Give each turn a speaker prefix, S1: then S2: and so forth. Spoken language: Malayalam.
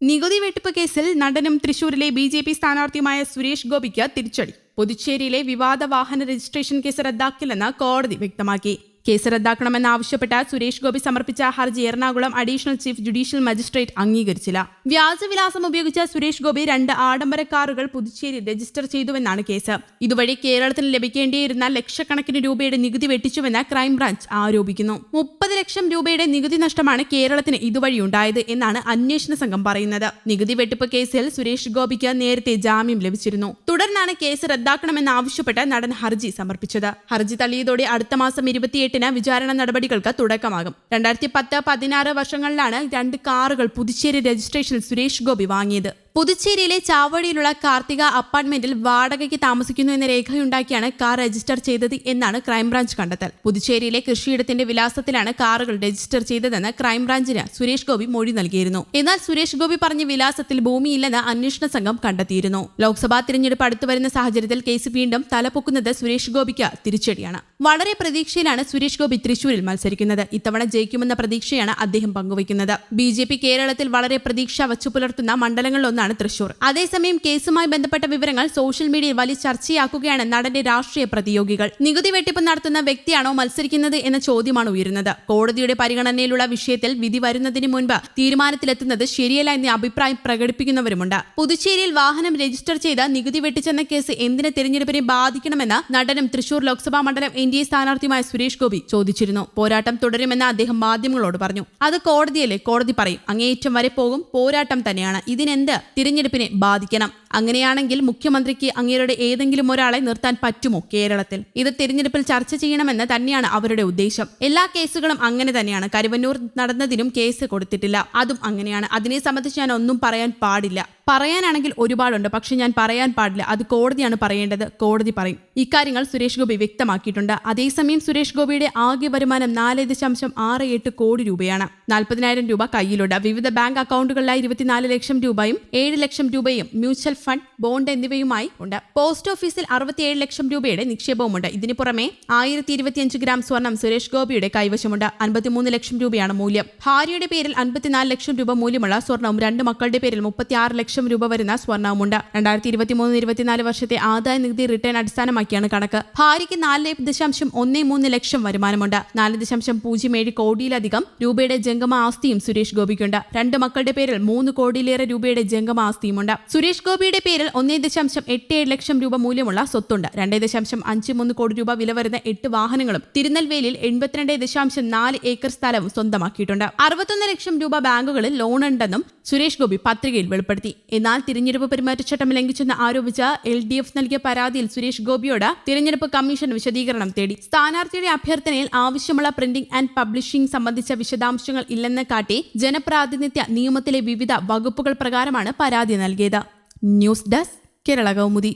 S1: നികുതി വെട്ടിപ്പ് കേസിൽ നടനും തൃശൂരിലെ ബി ജെ പി സ്ഥാനാർത്ഥിയുമായ സുരേഷ് ഗോപിക്ക് തിരിച്ചടി. പുതുച്ചേരിയിലെ വിവാദ വാഹന രജിസ്ട്രേഷൻ കേസ് റദ്ദാക്കില്ലെന്ന് കോടതി വ്യക്തമാക്കി. കേസ് റദ്ദാക്കണമെന്നാവശ്യപ്പെട്ട് സുരേഷ് ഗോപി സമർപ്പിച്ച ഹർജി Ernakulam additional chief judicial magistrate അംഗീകരിച്ചില്ല. വ്യാജവിലാസം ഉപയോഗിച്ച സുരേഷ് ഗോപി രണ്ട് ആഡംബര കാറുകൾ പുതുച്ചേരി രജിസ്റ്റർ ചെയ്തുവെന്നാണ് കേസ്. ഇതുവഴി കേരളത്തിന് ലഭിക്കേണ്ടിയിരുന്ന ലക്ഷക്കണക്കിന് രൂപയുടെ നികുതി വെട്ടിച്ചുവെന്ന് ക്രൈംബ്രാഞ്ച് ആരോപിക്കുന്നു. മുപ്പത് ലക്ഷം രൂപയുടെ നികുതി നഷ്ടമാണ് കേരളത്തിന് ഇതുവഴി ഉണ്ടായത് എന്നാണ് അന്വേഷണ സംഘം പറയുന്നത്. നികുതി വെട്ടിപ്പ് കേസിൽ സുരേഷ് ഗോപിക്ക് നേരത്തെ ജാമ്യം ലഭിച്ചിരുന്നു. തുടർന്നാണ് കേസ് റദ്ദാക്കണമെന്നാവശ്യപ്പെട്ട് നടൻ ഹർജി സമർപ്പിച്ചത്. ഹർജി തള്ളിയതോടെ അടുത്ത മാസം ഇരുപത്തിയെട്ടിന് വിചാരണ നടപടികൾക്ക് തുടക്കമാകും. രണ്ടായിരത്തി പത്ത് പതിനാറ് വർഷങ്ങളിലാണ് രണ്ട് കാറുകൾ പുതുച്ചേരി രജിസ്ട്രേഷനിൽ സുരേഷ് ഗോപി വാങ്ങിയത്. പുതുച്ചേരിയിലെ ചാവടിയിലുള്ള കാർത്തിക അപ്പാർട്ട്മെന്റിൽ വാടകയ്ക്ക് താമസിക്കുന്നു എന്ന രേഖയുണ്ടാക്കിയാണ് കാർ രജിസ്റ്റർ ചെയ്തത് എന്നാണ് ക്രൈംബ്രാഞ്ച് കണ്ടെത്തൽ. പുതുച്ചേരിയിലെ കൃഷിയിടത്തിന്റെ വിലാസത്തിലാണ് കാറുകൾ രജിസ്റ്റർ ചെയ്തതെന്ന് ക്രൈംബ്രാഞ്ചിന് സുരേഷ് ഗോപി മൊഴി നൽകിയിരുന്നു. എന്നാൽ സുരേഷ് ഗോപി പറഞ്ഞ വിലാസത്തിൽ ഭൂമിയില്ലെന്ന് അന്വേഷണ സംഘം കണ്ടെത്തിയിരുന്നു. ലോക്സഭാ തിരഞ്ഞെടുപ്പ് അടുത്തുവരുന്ന സാഹചര്യത്തിൽ കേസ് വീണ്ടും തലപൊക്കുന്നത് സുരേഷ് ഗോപിക്ക് തിരിച്ചടിയാണ്. വളരെ പ്രതീക്ഷയിലാണ് സുരേഷ് ഗോപി തൃശൂരിൽ മത്സരിക്കുന്നത്. ഇത്തവണ ജയിക്കുമെന്ന പ്രതീക്ഷയാണ് അദ്ദേഹം പങ്കുവയ്ക്കുന്നത്. ബി കേരളത്തിൽ വളരെ പ്രതീക്ഷ വച്ചു പുലർത്തുന്ന മണ്ഡലങ്ങളിലൊന്നാണ് തൃശൂർ. അതേസമയം കേസുമായി ബന്ധപ്പെട്ട വിവരങ്ങൾ സോഷ്യൽ മീഡിയയിൽ വലിയ ചർച്ചയാക്കുകയാണ് നടന്റെ രാഷ്ട്രീയ പ്രതിയോഗികൾ. നികുതി വെട്ടിപ്പ് നടത്തുന്ന വ്യക്തിയാണോ മത്സരിക്കുന്നത് എന്ന ചോദ്യമാണ് ഉയരുന്നത്. കോടതിയുടെ പരിഗണനയിലുള്ള വിഷയത്തിൽ വിധി വരുന്നതിന് മുൻപ് തീരുമാനത്തിലെത്തുന്നത് ശരിയല്ല എന്ന അഭിപ്രായം പ്രകടിപ്പിക്കുന്നവരുമുണ്ട്. പുതുച്ചേരിയിൽ വാഹനം രജിസ്റ്റർ ചെയ്ത നികുതി വെട്ടിച്ചെന്ന കേസ് എന്തിനെ തെരഞ്ഞെടുപ്പിനെ ബാധിക്കണമെന്ന് നടനും തൃശൂർ ലോക്സഭാ മണ്ഡലം എൻ ഡി എ സ്ഥാനാർത്ഥിയുമായ സുരേഷ് ഗോപി ചോദിച്ചിരുന്നു. പോരാട്ടം തുടരുമെന്ന് അദ്ദേഹം മാധ്യമങ്ങളോട് പറഞ്ഞു. അത് കോടതിയല്ലേ? കോടതി പറയും. അങ്ങേയറ്റം വരെ പോകും. പോരാട്ടം തന്നെയാണ്. ഇതിനെന്ത് തിരഞ്ഞെടുപ്പിനെ ബാധിക്കണം. അങ്ങനെയാണെങ്കിൽ മുഖ്യമന്ത്രിക്ക് അങ്ങേരുടെ ഏതെങ്കിലും ഒരാളെ നിർത്താൻ പറ്റുമോ കേരളത്തിൽ? ഇത് തിരഞ്ഞെടുപ്പിൽ ചർച്ച ചെയ്യണമെന്ന് തന്നെയാണ് അവരുടെ ഉദ്ദേശം. എല്ലാ കേസുകളും അങ്ങനെ തന്നെയാണ്. കരുവന്നൂർ നടന്നതിനും കേസ് കൊടുത്തിട്ടില്ല. അതും അങ്ങനെയാണ്. അതിനെ സംബന്ധിച്ച് ഞാൻ ഒന്നും പറയാൻ പാടില്ല. പറയാനാണെങ്കിൽ ഒരുപാടുണ്ട് പക്ഷെ ഞാൻ പറയാൻ പാടില്ല. അത് കോടതിയാണ് പറയേണ്ടത്. കോടതി പറയും. ഇക്കാര്യങ്ങൾ സുരേഷ് ഗോപി വ്യക്തമാക്കിയിട്ടുണ്ട്. അതേസമയം സുരേഷ് ഗോപിയുടെ ആകെ വരുമാനം നാല് ദശാംശം ആറ് എട്ട് കോടി രൂപയാണ്. നാൽപ്പതിനായിരം രൂപ കയ്യിലുണ്ട്. വിവിധ ബാങ്ക് അക്കൗണ്ടുകളിലായി ഇരുപത്തിനാല് ലക്ഷം രൂപയും ഏഴ് ലക്ഷം രൂപയും മ്യൂച്വൽ ഫണ്ട് ബോണ്ട് എന്നിവയുമായി ഉണ്ട്. പോസ്റ്റ് ഓഫീസിൽ അറുപത്തിയേഴ് ലക്ഷം രൂപയുടെ നിക്ഷേപവുമുണ്ട്. ഇതിനു പുറമെ ആയിരത്തി ഇരുപത്തിയഞ്ച് ഗ്രാം സ്വർണം സുരേഷ് ഗോപിയുടെ കൈവശമുണ്ട്. അൻപത്തിമൂന്ന് ലക്ഷം രൂപയാണ് മൂല്യം. ഭാര്യയുടെ പേരിൽ അൻപത്തിനാല് ലക്ഷം രൂപ മൂല്യമുള്ള സ്വർണവും രണ്ട് മക്കളുടെ പേരിൽ മുപ്പത്തിയാറ് ലക്ഷം രൂപ വരുന്ന സ്വർണവുമുണ്ട് രണ്ടായിരത്തി ഇരുപത്തിമൂന്ന് ഇരുപത്തിനാല് വർഷത്തെ ആദായ നികുതി റിട്ടേൺ അടിസ്ഥാനമാക്കിയാണ് കണക്ക്. ഭാര്യയ്ക്ക് നാല് ദശാംശം ഒന്നേ മൂന്ന് ലക്ഷം വരുമാനമുണ്ട്. നാല് ദശാംശം പൂജ്യം ഏഴ് കോടിയിലധികം രൂപയുടെ ജംഗമ ആസ്തിയും സുരേഷ് ഗോപിക്കുണ്ട്. രണ്ട് മക്കളുടെ പേരിൽ മൂന്ന് കോടിയിലേറെ രൂപയുടെ ജംഗമ ആസ്തിയുമുണ്ട്. സുരേഷ് ഗോപിയുടെ പേരിൽ ഒന്നേ ദശാംശം എട്ട് ഏഴ് ലക്ഷം രൂപ മൂല്യമുള്ള സ്വത്തുണ്ട്. രണ്ടേ ദശാംശം അഞ്ച് മൂന്ന് കോടി രൂപ വില വരുന്ന എട്ട് വാഹനങ്ങളും തിരുനെൽവേലിയിൽ എൺപത്തിരണ്ട് ദശാംശം നാല് ഏക്കർ സ്ഥലവും സ്വന്തമാക്കിയിട്ടുണ്ട്. അറുപത്തൊന്ന് ലക്ഷം രൂപ ബാങ്കുകളിൽ ലോണുണ്ടെന്നും സുരേഷ് ഗോപി പത്രികയിൽ വെളിപ്പെടുത്തി. എന്നാൽ തിരഞ്ഞെടുപ്പ് പെരുമാറ്റച്ചട്ടം ലംഘിച്ചെന്ന് ആരോപിച്ച എൽ ഡി എഫ് നൽകിയ പരാതിയിൽ സുരേഷ് ഗോപിയോട് തിരഞ്ഞെടുപ്പ് കമ്മീഷൻ വിശദീകരണം തേടി. സ്ഥാനാർത്ഥിയുടെ അഭ്യർത്ഥനയിൽ ആവശ്യമുള്ള പ്രിന്റിംഗ് ആൻഡ് പബ്ലിഷിംഗ് സംബന്ധിച്ച വിശദാംശങ്ങൾ ഇല്ലെന്ന് കാട്ടി ജനപ്രാതിനിധ്യ നിയമത്തിലെ വിവിധ വകുപ്പുകൾ പ്രകാരമാണ് പരാതി നൽകിയത്. News desk Kerala Kaumudi.